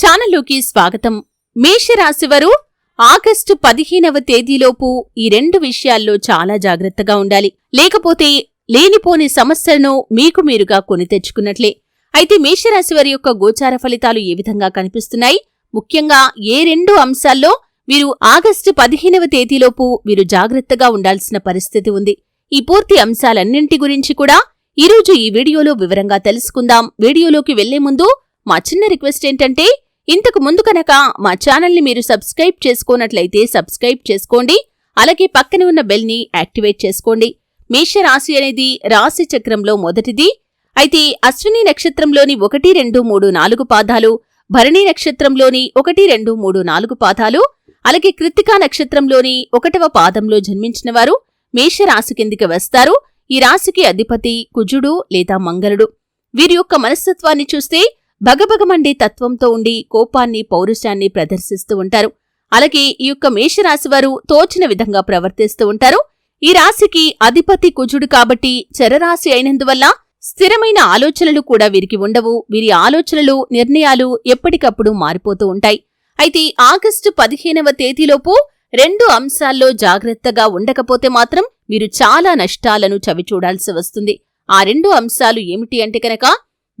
ఛానల్లోకి స్వాగతం. మేషరాశివారు ఆగస్టు పదిహేనవ తేదీలోపు ఈ రెండు విషయాల్లో చాలా జాగ్రత్తగా ఉండాలి. లేకపోతే లేనిపోని సమస్యలను మీకు మీరుగా కొని తెచ్చుకున్నట్లే. అయితే మేషరాశివారి యొక్క గోచార ఫలితాలు ఏ విధంగా కనిపిస్తున్నాయి? ముఖ్యంగా ఏ రెండు అంశాల్లో మీరు ఆగస్టు పదిహేనవ తేదీలోపు మీరు జాగ్రత్తగా ఉండాల్సిన పరిస్థితి ఉంది. ఈ పూర్తి అంశాలన్నింటి గురించి కూడా ఈరోజు ఈ వీడియోలో వివరంగా తెలుసుకుందాం. వీడియోలోకి వెళ్ళే ముందు మా చిన్న రిక్వెస్ట్ ఏంటంటే ఇంతకు ముందు కనుక మా ఛానల్ని మీరు సబ్స్క్రైబ్ చేసుకోనట్లయితే సబ్స్క్రైబ్ చేసుకోండి. అలాగే పక్కన ఉన్న బెల్ని యాక్టివేట్ చేసుకోండి. మేషరాశి అనేది రాశి చక్రంలో మొదటిది. అయితే అశ్విని నక్షత్రంలోని ఒకటి రెండు మూడు నాలుగు పాదాలు భరణి నక్షత్రంలోని ఒకటి రెండు మూడు నాలుగు పాదాలు అలాగే కృత్తికా నక్షత్రంలోని ఒకటవ పాదంలో జన్మించిన వారు మేషరాశి కిందికి వస్తారు. ఈ రాశికి అధిపతి కుజుడు లేదా మంగళుడు. వీరి యొక్క మనస్తత్వాన్ని చూస్తే భగభగమండే తత్వంతో ఉండి కోపాన్ని పౌరుషాన్ని ప్రదర్శిస్తూ ఉంటారు. అలాగే ఈ యొక్క మేషరాశి వారు తోచిన విధంగా ప్రవర్తిస్తూ ఉంటారు. ఈ రాశికి అధిపతి కుజుడు కాబట్టి చరరాశి అయినందువల్ల స్థిరమైన ఆలోచనలు కూడా వీరికి ఉండవు. వీరి ఆలోచనలు నిర్ణయాలు ఎప్పటికప్పుడు మారిపోతూ ఉంటాయి. అయితే ఆగస్టు పదిహేనవ తేదీలోపు రెండు అంశాల్లో జాగ్రత్తగా ఉండకపోతే మాత్రం మీరు చాలా నష్టాలను చవిచూడాల్సి వస్తుంది. ఆ రెండు అంశాలు ఏమిటి అంటే కనుక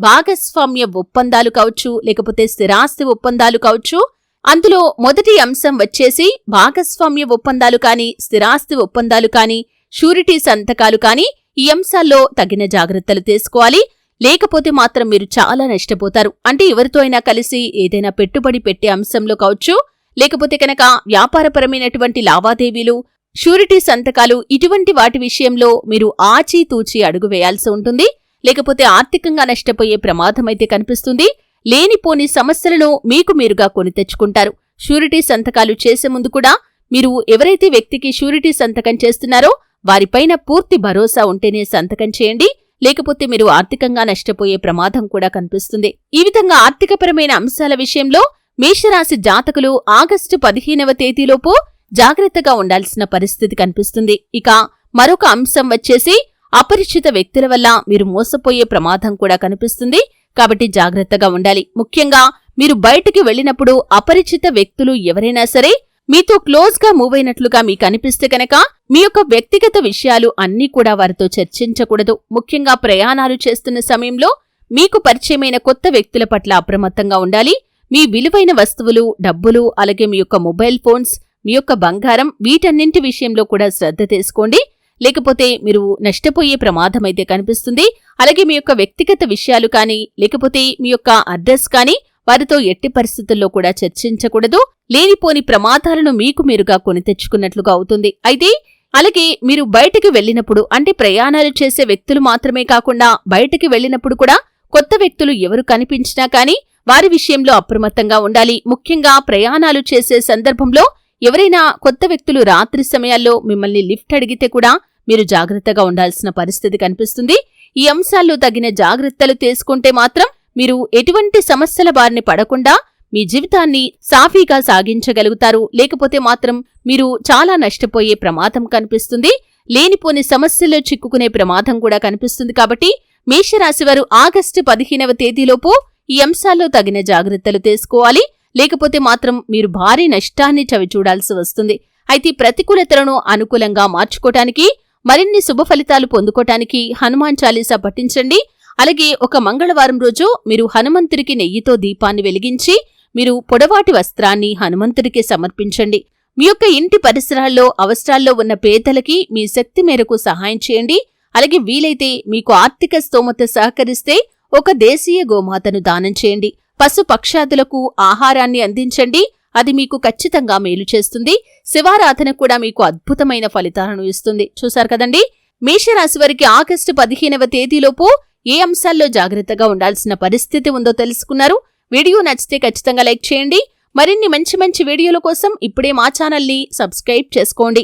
భాగస్వామ్య ఒప్పందాలు కావచ్చు లేకపోతే స్థిరాస్తి ఒప్పందాలు కావచ్చు అందులో మొదటి అంశం వచ్చేసి భాగస్వామ్య ఒప్పందాలు కాని స్థిరాస్తి ఒప్పందాలు కాని షూరిటీ సంతకాలు కాని ఈ అంశాల్లో తగిన జాగ్రత్తలు తీసుకోవాలి. లేకపోతే మాత్రం మీరు చాలా నష్టపోతారు. అంటే ఎవరితో అయినా కలిసి ఏదైనా పెట్టుబడి పెట్టే అంశంలో కావచ్చు లేకపోతే కనుక వ్యాపారపరమైనటువంటి లావాదేవీలు షూరిటీ సంతకాలు ఇటువంటి వాటి విషయంలో మీరు ఆచీతూచి అడుగు వేయాల్సి ఉంటుంది. లేకపోతే ఆర్థికంగా నష్టపోయే ప్రమాదమైతే కనిపిస్తుంది. లేనిపోని సమస్యలను మీకు మీరుగా కొని తెచ్చుకుంటారు. షూరిటీ సంతకాలు చేసే ముందు కూడా మీరు ఎవరైతే వ్యక్తికి షూరిటీ సంతకం చేస్తున్నారో వారిపైన పూర్తి భరోసా ఉంటేనే సంతకం చేయండి. లేకపోతే మీరు ఆర్థికంగా నష్టపోయే ప్రమాదం కూడా కనిపిస్తుంది. ఈ విధంగా ఆర్థికపరమైన అంశాల విషయంలో మేషరాశి జాతకులు ఆగస్టు పదిహేనవ తేదీలోపు జాగ్రత్తగా ఉండాల్సిన పరిస్థితి కనిపిస్తుంది. ఇక మరొక అంశం వచ్చేసి అపరిచిత వ్యక్తుల వల్ల మీరు మోసపోయే ప్రమాదం కూడా కనిపిస్తుంది. కాబట్టి జాగ్రత్తగా ఉండాలి. ముఖ్యంగా మీరు బయటికి వెళ్ళినప్పుడు అపరిచిత వ్యక్తులు ఎవరైనా సరే మీతో క్లోజ్గా మూవ్ అయినట్లుగా మీకు అనిపిస్తే కనుక మీ యొక్క వ్యక్తిగత విషయాలు అన్నీ కూడా వారితో చర్చించకూడదు. ముఖ్యంగా ప్రయాణాలు చేస్తున్న సమయంలో మీకు పరిచయమైన కొత్త వ్యక్తుల పట్ల అప్రమత్తంగా ఉండాలి. మీ విలువైన వస్తువులు డబ్బులు అలాగే మీ యొక్క మొబైల్ ఫోన్స్ మీ యొక్క బంగారం వీటన్నింటి విషయంలో కూడా శ్రద్ధ తీసుకోండి. లేకపోతే మీరు నష్టపోయే ప్రమాదం అయితే కనిపిస్తుంది. అలాగే మీ యొక్క వ్యక్తిగత విషయాలు కానీ లేకపోతే మీ యొక్క అడ్రస్ కానీ వారితో ఎట్టి పరిస్థితుల్లో కూడా చర్చించకూడదు. లేనిపోని ప్రమాదాలను మీకు మీరుగా కొని తెచ్చుకున్నట్లుగా అవుతుంది. అయితే అలాగే మీరు బయటికి వెళ్ళినప్పుడు అంటే ప్రయాణాలు చేసే వ్యక్తులు మాత్రమే కాకుండా బయటకు వెళ్ళినప్పుడు కూడా కొత్త వ్యక్తులు ఎవరు కనిపించినా కానీ వారి విషయంలో అప్రమత్తంగా ఉండాలి. ముఖ్యంగా ప్రయాణాలు చేసే సందర్భంలో ఎవరైనా కొత్త వ్యక్తులు రాత్రి సమయాల్లో మిమ్మల్ని లిఫ్ట్ అడిగితే కూడా మీరు జాగ్రత్తగా ఉండాల్సిన పరిస్థితి కనిపిస్తుంది. ఈ అంశాల్లో తగిన జాగ్రత్తలు తీసుకుంటే మాత్రం మీరు ఎటువంటి సమస్యల బారిన పడకుండా మీ జీవితాన్ని సాఫీగా సాగించగలుగుతారు. లేకపోతే మాత్రం మీరు చాలా నష్టపోయే ప్రమాదం కనిపిస్తుంది. లేనిపోని సమస్యల్లో చిక్కుకునే ప్రమాదం కూడా కనిపిస్తుంది కాబట్టి మేషరాశివారు ఆగస్టు పదిహేనవ తేదీలోపు ఈ అంశాల్లో తగిన జాగ్రత్తలు తీసుకోవాలి. లేకపోతే మాత్రం మీరు భారీ నష్టాన్ని చవిచూడాల్సి వస్తుంది. అయితే ప్రతికూలతలను అనుకూలంగా మార్చుకోటానికి మరిన్ని శుభ ఫలితాలు పొందుకోటానికి హనుమాన్ చాలీసా పఠించండి. అలాగే ఒక మంగళవారం రోజు మీరు హనుమంతుడికి నెయ్యితో దీపాన్ని వెలిగించి మీరు పొడవాటి వస్త్రాన్ని హనుమంతుడికి సమర్పించండి. మీ యొక్క ఇంటి పరిసరాల్లో అవసరాల్లో ఉన్న పేదలకి మీ శక్తి మేరకు సహాయం చేయండి. అలాగే వీలైతే మీకు ఆర్థిక స్తోమత సహకరిస్తే ఒక దేశీయ గోమాతను దానం చేయండి. పశు పక్షాదులకు ఆహారాన్ని అందించండి. అది మీకు ఖచ్చితంగా మేలు చేస్తుంది. శివారాధన కూడా మీకు అద్భుతమైన ఫలితాలను ఇస్తుంది. చూశారు కదండి? మేషరాశి వారికి ఆగస్టు పదిహేనవ తేదీలోపు ఏ అంశాల్లో జాగ్రత్తగా ఉండాల్సిన పరిస్థితి ఉందో తెలుసుకున్నారు. వీడియో నచ్చితే ఖచ్చితంగా లైక్ చేయండి. మరిన్ని మంచి మంచి వీడియోల కోసం ఇప్పుడే మా ఛానల్ని సబ్స్క్రైబ్ చేసుకోండి.